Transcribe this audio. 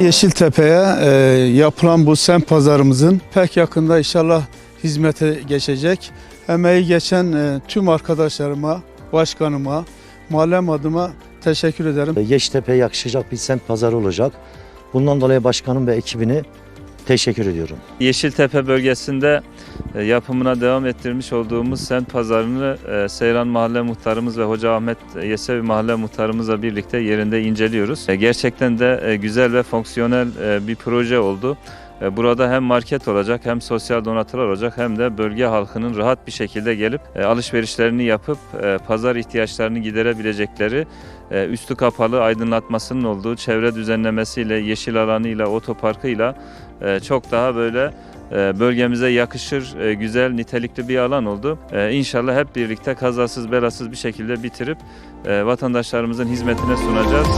Yeşiltepe'ye e, yapılan bu semt pazarımızın pek yakında inşallah hizmete geçecek. Emeği geçen e, tüm arkadaşlarıma, başkanıma, mahallem adıma teşekkür ederim. Yeştepe'ye yakışacak bir semt pazarı olacak. Bundan dolayı başkanım ve ekibini teşekkür ediyorum. Yeşiltepe bölgesinde e, yapımına devam ettirmiş olduğumuz semt pazarını e, Seyran Mahalle Muhtarımız ve Hoca Ahmet Yesevi Mahalle Muhtarımızla birlikte yerinde inceliyoruz. E, Gerçekten de güzel ve fonksiyonel bir proje oldu. E, Burada hem market olacak hem sosyal donatılar olacak hem de bölge halkının rahat bir şekilde gelip e, alışverişlerini yapıp e, pazar ihtiyaçlarını giderebilecekleri üstü kapalı aydınlatmasının olduğu çevre düzenlemesiyle, yeşil alanıyla, otoparkıyla çok daha böyle bölgemize yakışır, güzel, nitelikli bir alan oldu. İnşallah hep birlikte kazasız belasız bir şekilde bitirip vatandaşlarımızın hizmetine sunacağız.